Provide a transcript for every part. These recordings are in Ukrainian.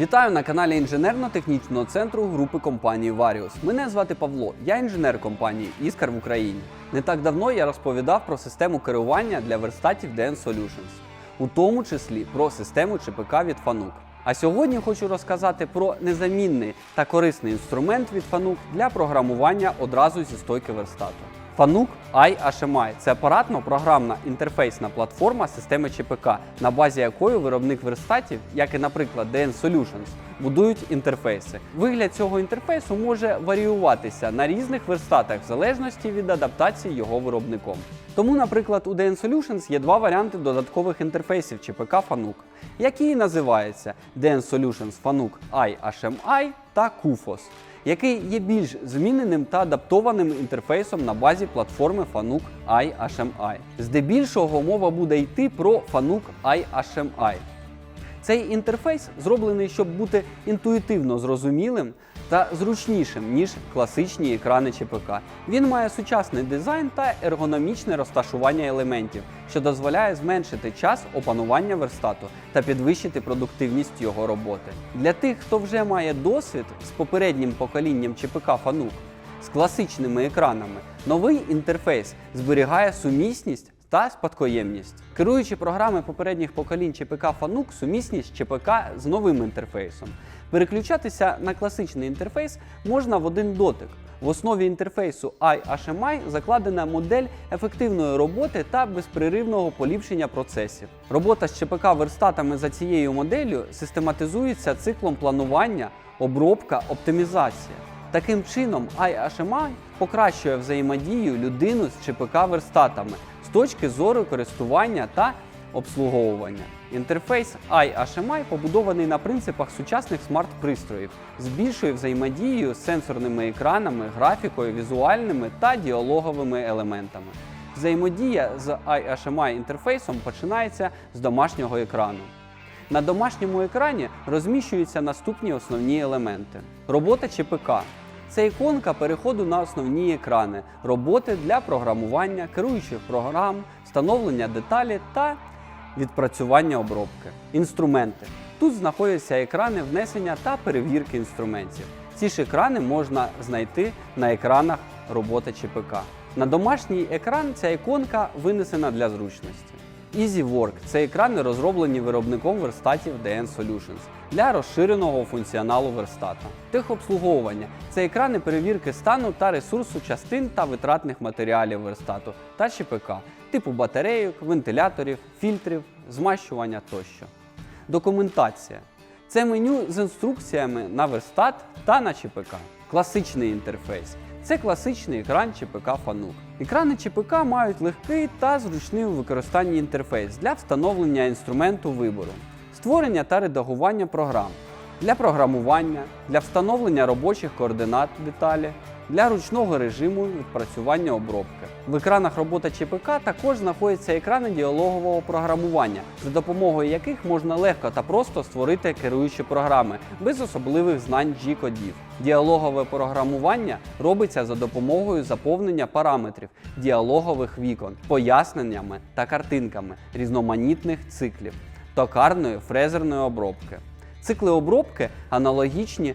Вітаю на каналі інженерно-технічного центру групи компанії Varius. Мене звати Павло, я інженер компанії Іскар в Україні. Не так давно я розповідав про систему керування для верстатів DN Solutions, у тому числі про систему ЧПК від Fanuc. А сьогодні хочу розказати про незамінний та корисний інструмент від Fanuc для програмування одразу зі стойки верстату. Fanuc iHMI – це апаратно-програмна інтерфейсна платформа системи ЧПК, на базі якої виробник верстатів, як і, наприклад, DN Solutions, будують інтерфейси. Вигляд цього інтерфейсу може варіюватися на різних верстатах в залежності від адаптації його виробником. Тому, наприклад, у DN Solutions є два варіанти додаткових інтерфейсів ЧПК Fanuc, які і називаються DN Solutions Fanuc iHMI та QFOS який є більш зміненим та адаптованим інтерфейсом на базі платформи Fanuc iHMI. Здебільшого мова буде йти про Fanuc iHMI. Цей інтерфейс зроблений, щоб бути інтуїтивно зрозумілим та зручнішим, ніж класичні екрани ЧПК. Він має сучасний дизайн та ергономічне розташування елементів, що дозволяє зменшити час опанування верстату та підвищити продуктивність його роботи. Для тих, хто вже має досвід з попереднім поколінням ЧПК Fanuc, з класичними екранами, новий інтерфейс зберігає сумісність та спадкоємність. Керуючи програми попередніх поколінь ЧПК Fanuc, сумісність ЧПК з новим інтерфейсом. Переключатися на класичний інтерфейс можна в один дотик. В основі інтерфейсу iHMI закладена модель ефективної роботи та безперервного поліпшення процесів. Робота з ЧПК верстатами за цією моделлю систематизується циклом планування, обробка, оптимізація. Таким чином, iHMI покращує взаємодію людину з ЧПК верстатами з точки зору користування та обслуговування. Інтерфейс iHMI побудований на принципах сучасних смарт-пристроїв, збільшує взаємодію з сенсорними екранами, графікою, візуальними та діалоговими елементами. Взаємодія з iHMI інтерфейсом починається з домашнього екрану. На домашньому екрані розміщуються наступні основні елементи. Робота ЧПК. Це іконка переходу на основні екрани, роботи для програмування, керуючих програм, встановлення деталі та відпрацювання обробки. Інструменти. Тут знаходяться екрани внесення та перевірки інструментів. Ці ж екрани можна знайти на екранах роботи ЧПК. На домашній екран ця іконка винесена для зручності. EasyWork – це екрани, розроблені виробником верстатів DN Solutions для розширеного функціоналу верстата. Техобслуговування це екрани перевірки стану та ресурсу частин та витратних матеріалів верстату та ЧПК, типу батарейок, вентиляторів, фільтрів, змащування тощо. Документація це меню з інструкціями на верстат та на ЧПК. Класичний інтерфейс це класичний екран ЧПК Fanuc. Екрани ЧПК мають легкий та зручний у використанні інтерфейс для встановлення інструменту вибору, створення та редагування програм, для програмування, для встановлення робочих координат деталі, для ручного режиму відпрацювання обробки. В екранах роботи ЧПК також знаходяться екрани діалогового програмування, за допомогою яких можна легко та просто створити керуючі програми без особливих знань G-кодів. Діалогове програмування робиться за допомогою заповнення параметрів діалогових вікон, поясненнями та картинками різноманітних циклів, токарної фрезерної обробки. Цикли обробки аналогічні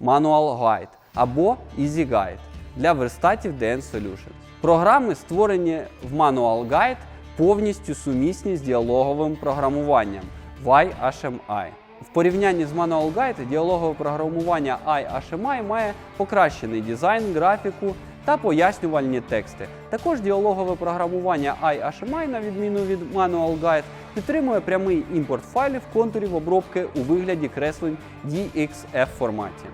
Manual Guide або Easy Guide для верстатів DN Solutions. Програми, створені в Manual Guide, повністю сумісні з діалоговим програмуванням YHMI. В порівнянні з Manual Guide діалогове програмування iHMI має покращений дизайн, графіку та пояснювальні тексти. Також діалогове програмування iHMI, на відміну від Manual Guide, підтримує прямий імпорт файлів контурів обробки у вигляді креслень DXF форматі.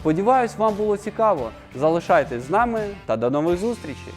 Сподіваюсь, вам було цікаво. Залишайтесь з нами та до нових зустрічей!